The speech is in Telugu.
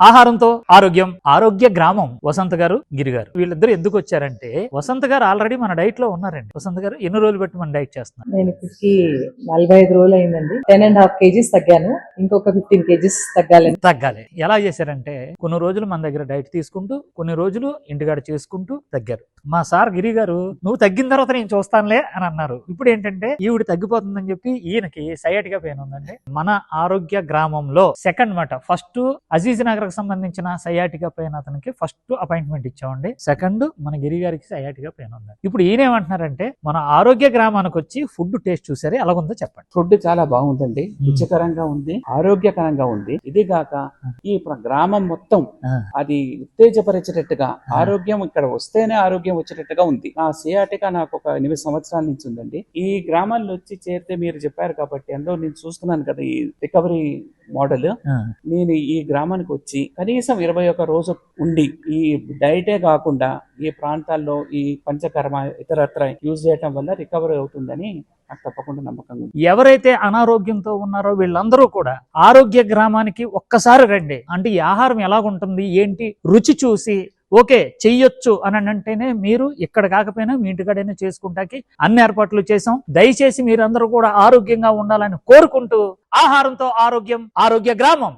ఆహారంతో ఆరోగ్యం ఆరోగ్య గ్రామం వసంత్ గారు గిరి గారు. వీళ్ళిద్దరు ఎందుకు వచ్చారంటే వసంత్ గారు ఆల్రెడీ మన డైట్లో ఉన్నారండి. వసంత్ గారు ఎన్ని రోజులు పెట్టి మన డైట్ చేస్తున్నారు? నేను ఇప్పటికి నలభై ఐదు రోజులు అయిందండి. టెన్ అండ్ హాఫ్ కేజీస్ తగ్గాను. ఇంకొక ఫిఫ్టీన్ కేజీస్ తగ్గాలని తగ్గాలి. ఎలా చేశారంటే కొన్ని రోజులు మన దగ్గర డైట్ తీసుకుంటూ కొన్ని రోజులు ఇంటికాడ చేసుకుంటూ తగ్గారు. మా సార్ గిరి గారు నువ్వు తగ్గిన తర్వాత నేను చూస్తానులే అని అన్నారు. ఇప్పుడు ఏంటంటే ఈవిడ తగ్గిపోతుందని చెప్పి ఈయనకి సయాటిగా పెయిన్ ఉందండి మన ఆరోగ్య గ్రామంలో సెకండ్ మాట ఫస్ట్ అజీజ్ నగర్ కి సంబంధించిన సయాటిగా పెయిన్ అతనికి ఫస్ట్ అపాయింట్మెంట్ ఇచ్చామండి. సెకండ్ మన గిరి గారికి సయాటిగా పెయిన్ ఉంది. ఇప్పుడు ఈయన ఏమంటున్నారంటే మన ఆరోగ్య గ్రామానికి వచ్చి ఫుడ్ టేస్ట్ చూసారే ఎలాగుందో చెప్పండి. ఫుడ్ చాలా బాగుందండి. రుచికరంగా ఉంది ఆరోగ్యకరంగా ఉంది. ఇది గాక ఈ గ్రామం మొత్తం ఆ. అది ఉత్తేజపరిచేటట్టుగా ఆరోగ్యం ఇక్కడ వస్తేనే ఆరోగ్యం వచ్చేటట్టుగా ఉంది. నా సియాటికా నాకు ఒక ఎనిమిది సంవత్సరాల నుంచి ఉందండి. ఈ గ్రామాల్లో వచ్చి చేరితే మీరు చెప్పారు కాబట్టి అందులో నేను చూస్తున్నాను కదా ఈ రికవరీ మోడల్. నేను ఈ గ్రామానికి వచ్చి కనీసం ఇరవై ఒక రోజు ఉండి ఈ డైటే కాకుండా ఈ ప్రాంతాల్లో ఈ పంచకర్మ ఇతరత్ర యూజ్ చేయటం వల్ల రికవరీ అవుతుందని నాకు తప్పకుండా నమ్మకం ఎవరైతే అనారోగ్యంతో ఉన్నారో వీళ్ళందరూ కూడా ఆరోగ్య గ్రామానికి ఒక్కసారి రండి. అంటే ఈ ఆహారం ఎలాగుంటుంది? ఏంటి? రుచి చూసి ఓకే చెయ్యొచ్చు అని అంటేనే మీరు ఇక్కడ కాకపోయినా మీ ఇంటికాడైనా చేసుకుంటాకి అన్ని ఏర్పాట్లు చేసాం దయచేసి మీరందరూ కూడా ఆరోగ్యంగా ఉండాలని కోరుకుంటూ ఆహారంతో ఆరోగ్యం ఆరోగ్య గ్రామం.